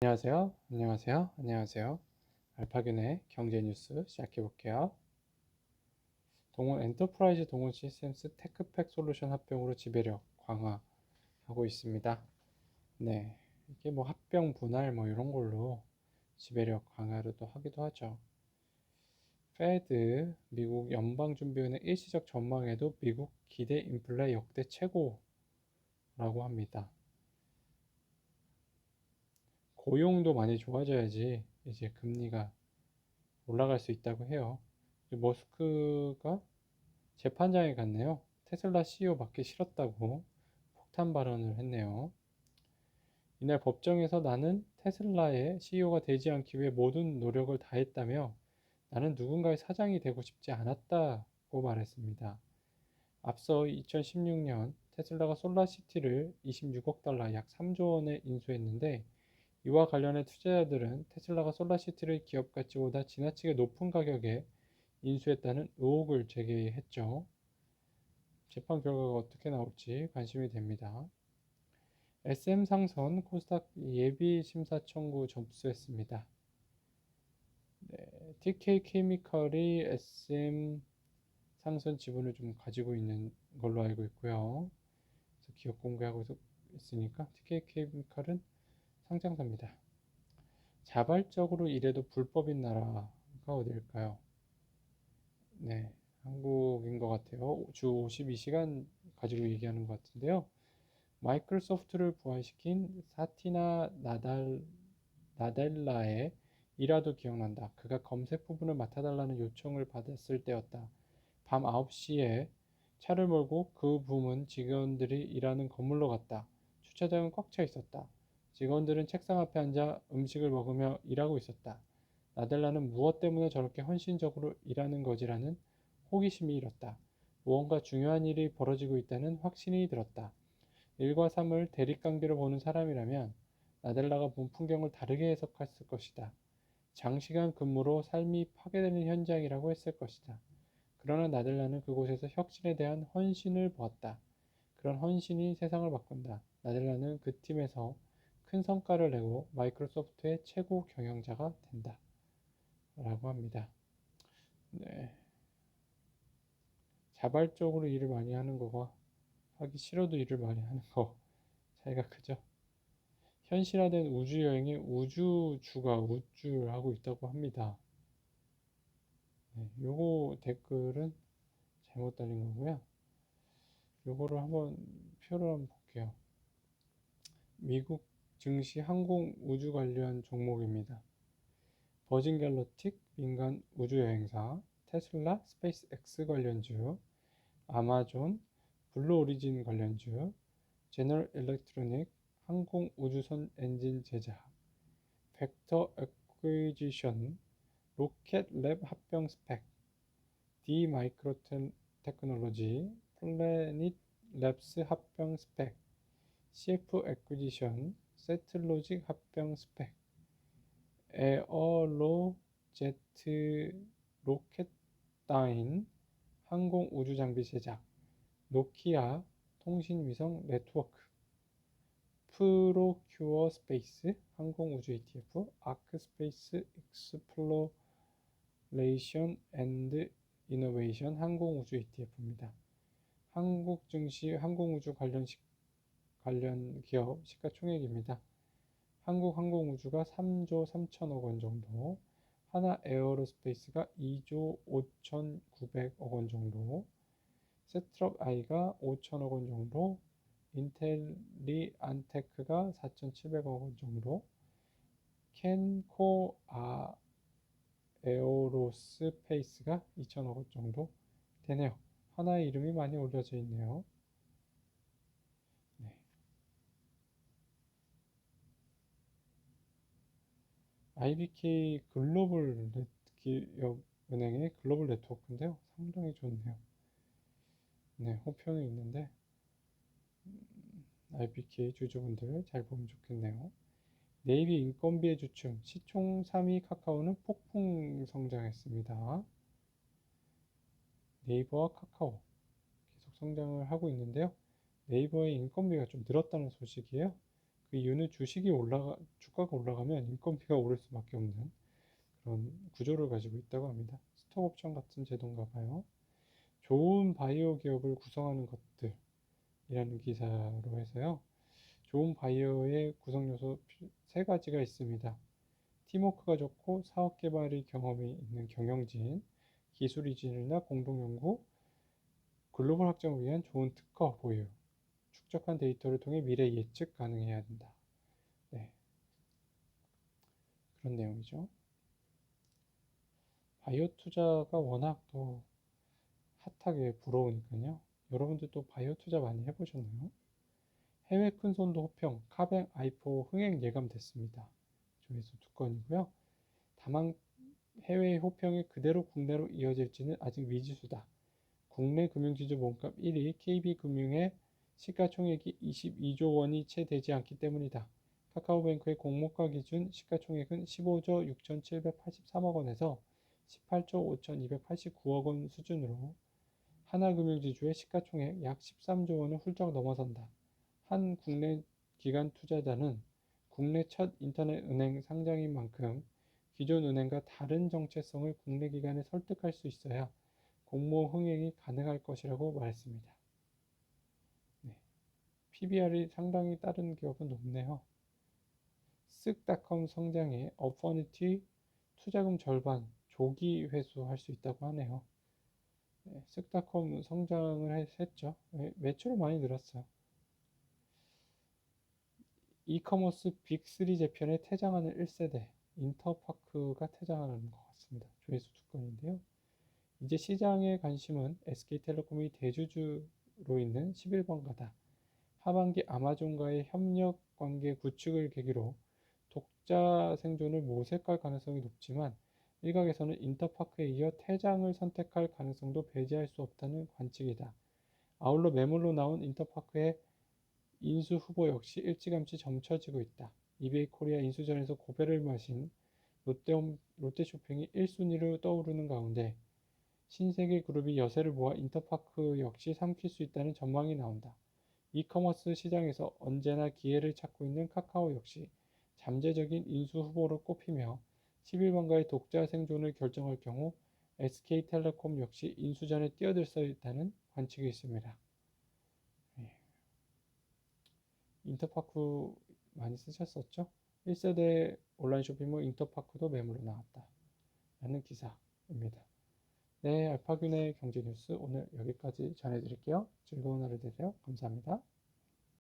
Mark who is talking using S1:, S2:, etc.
S1: 안녕하세요. 안녕하세요. 안녕하세요. 알파균의 경제 뉴스 시작해 볼게요. 동원 엔터프라이즈 동원 시스템스 테크팩 솔루션 합병으로 지배력 강화하고 있습니다. 네. 이게 뭐 합병 분할 뭐 이런 걸로 지배력 강화를 또 하기도 하죠. 페드 미국 연방준비원회 일시적 전망에도 미국 기대 인플레 역대 최고라고 합니다. 고용도 많이 좋아져야지 이제 금리가 올라갈 수 있다고 해요. 머스크가 재판장에 갔네요. 테슬라 CEO 받기 싫었다고 폭탄 발언을 했네요. 이날 법정에서 나는 테슬라의 CEO가 되지 않기 위해 모든 노력을 다했다며 나는 누군가의 사장이 되고 싶지 않았다고 말했습니다. 앞서 2016년 테슬라가 솔라시티를 26억 달러 약 3조 원에 인수했는데 이와 관련해 투자자들은 테슬라가 솔라시티를 기업 가치보다 지나치게 높은 가격에 인수했다는 의혹을 제기했죠. 재판 결과가 어떻게 나올지 관심이 됩니다. SM 상선 코스닥 예비 심사 청구 접수했습니다. 네, TK 케미컬이 SM 상선 지분을 좀 가지고 있는 걸로 알고 있고요. 그래서 기업 공개하고 있으니까 TK 케미컬은 상장사입니다. 자발적으로 일해도 불법인 나라가 어디일까요? 네, 한국인 것 같아요. 주 52시간 가지고 얘기하는 것 같은데요. 마이크로소프트를 부활시킨 사티나 나달, 나델라의 일화도 기억난다. 그가 검색 부분을 맡아달라는 요청을 받았을 때였다. 밤 9시에 차를 몰고 그 부문 직원들이 일하는 건물로 갔다. 주차장은 꽉 차 있었다. 직원들은 책상 앞에 앉아 음식을 먹으며 일하고 있었다. 나델라는 무엇 때문에 저렇게 헌신적으로 일하는 거지라는 호기심이 일었다. 무언가 중요한 일이 벌어지고 있다는 확신이 들었다. 일과 삶을 대립관계로 보는 사람이라면 나델라가 본 풍경을 다르게 해석했을 것이다. 장시간 근무로 삶이 파괴되는 현장이라고 했을 것이다. 그러나 나델라는 그곳에서 혁신에 대한 헌신을 보았다. 그런 헌신이 세상을 바꾼다. 나델라는 그 팀에서 큰 성과를 내고 마이크로소프트의 최고 경영자가 된다. 라고 합니다. 네. 자발적으로 일을 많이 하는 거가 하기 싫어도 일을 많이 하는 거 차이가 크죠. 현실화된 우주 여행에 우주주가 우주를 하고 있다고 합니다. 네, 요거 댓글은 잘못 달린 거고요. 요거를 한번 표를 한번 볼게요. 미국 증시 항공 우주 관련 종목입니다. 버진 갤럭틱 민간 우주 여행사, 테슬라 스페이스X 관련주, 아마존 블루 오리진 관련주, 제너럴 일렉트로닉 항공 우주선 엔진 제작, 벡터 에퀴지션, 로켓 랩 합병 스펙, D 마이크로 테크놀로지, 플래닛 랩스 합병 스펙, CF 에퀴지션, 세트로직 합병 스펙, 에어로 제트 로켓다인 항공 우주 장비 제작, 노키아 통신 위성 네트워크, 프로큐어 스페이스 항공 우주 ETF, 아크 스페이스 익스플로레이션 앤드 이노베이션 항공 우주 ETF입니다. 한국 증시 항공 우주 관련 식 관련 기업 시가총액입니다. 한국항공우주가 3조 3천억 원 정도, 하나 에어로스페이스가 2조 5,900억 원 정도, 세트럭 아이가 5천억 원 정도, 인텔리 안테크가 4,700억 원 정도, 켄코 아 에어로스페이스가 2천억 원 정도 되네요. 하나의 이름이 많이 올려져 있네요. IBK 글로벌 기업 은행의 글로벌 네트워크인데요. 상당히 좋네요. 네, 호평이 있는데 IBK 주주분들 잘 보면 좋겠네요. 네이비 인건비의 주춤, 시총 3위 카카오는 폭풍 성장했습니다. 네이버와 카카오 계속 성장을 하고 있는데요. 네이버의 인건비가 좀 늘었다는 소식이에요. 그 이유는 주식이 올라가 주가가 올라가면 인건비가 오를 수밖에 없는 그런 구조를 가지고 있다고 합니다. 스톡 옵션 같은 제도인가 봐요. 좋은 바이오 기업을 구성하는 것들이라는 기사로 해서요. 좋은 바이오의 구성 요소 세 가지가 있습니다. 팀워크가 좋고 사업 개발의 경험이 있는 경영진, 기술 이진이나 공동 연구, 글로벌 확장을 위한 좋은 특허 보유, 축적한 데이터를 통해 미래 예측 가능해야 된다. 네. 그런 내용이죠. 바이오 투자가 워낙 또 핫하게 불어오니까요. 여러분들도 바이오 투자 많이 해보셨나요? 해외 큰손도 호평, 카뱅 아이포 흥행 예감됐습니다. 조회수 두 건이고요. 다만 해외 호평이 그대로 국내로 이어질지는 아직 미지수다. 국내 금융지주 몸값 1위 KB금융의 시가총액이 22조 원이 채 되지 않기 때문이다. 카카오뱅크의 공모가 기준 시가총액은 15조 6,783억 원에서 18조 5,289억 원 수준으로 하나금융지주의 시가총액 약 13조 원을 훌쩍 넘어선다. 한 국내 기관 투자자는 국내 첫 인터넷 은행 상장인 만큼 기존 은행과 다른 정체성을 국내 기관에 설득할 수 있어야 공모 흥행이 가능할 것이라고 말했습니다. 네. PBR이 상당히 다른 기업은 높네요. 쓱닷컴 성장에 어퍼니티 투자금 절반 조기 회수할 수 있다고 하네요. 네, 쓱닷컴 성장을 했죠. 매출은 많이 늘었어요. 이커머스 빅3 재편에 퇴장하는 1세대 인터파크가 퇴장하는 것 같습니다. 조회수 두 건인데요. 이제 시장의 관심은 SK텔레콤이 대주주로 있는 11번 가다. 하반기 아마존과의 협력 관계 구축을 계기로 독자 생존을 모색할 가능성이 높지만 일각에서는 인터파크에 이어 퇴장을 선택할 가능성도 배제할 수 없다는 관측이다. 아울러 매물로 나온 인터파크의 인수 후보 역시 일찌감치 점쳐지고 있다. 이베이 코리아 인수전에서 고배를 마신 롯데, 롯데쇼핑이 1순위로 떠오르는 가운데 신세계 그룹이 여세를 모아 인터파크 역시 삼킬 수 있다는 전망이 나온다. 이커머스 시장에서 언제나 기회를 찾고 있는 카카오 역시 잠재적인 인수 후보로 꼽히며 11번가의 독자 생존을 결정할 경우 SK텔레콤 역시 인수전에 뛰어들 수 있다는 관측이 있습니다. 네. 인터파크 많이 쓰셨었죠? 1세대 온라인 쇼핑몰 인터파크도 매물로 나왔다. 라는 기사입니다. 네, 알파균의 경제 뉴스 오늘 여기까지 전해드릴게요. 즐거운 하루 되세요. 감사합니다.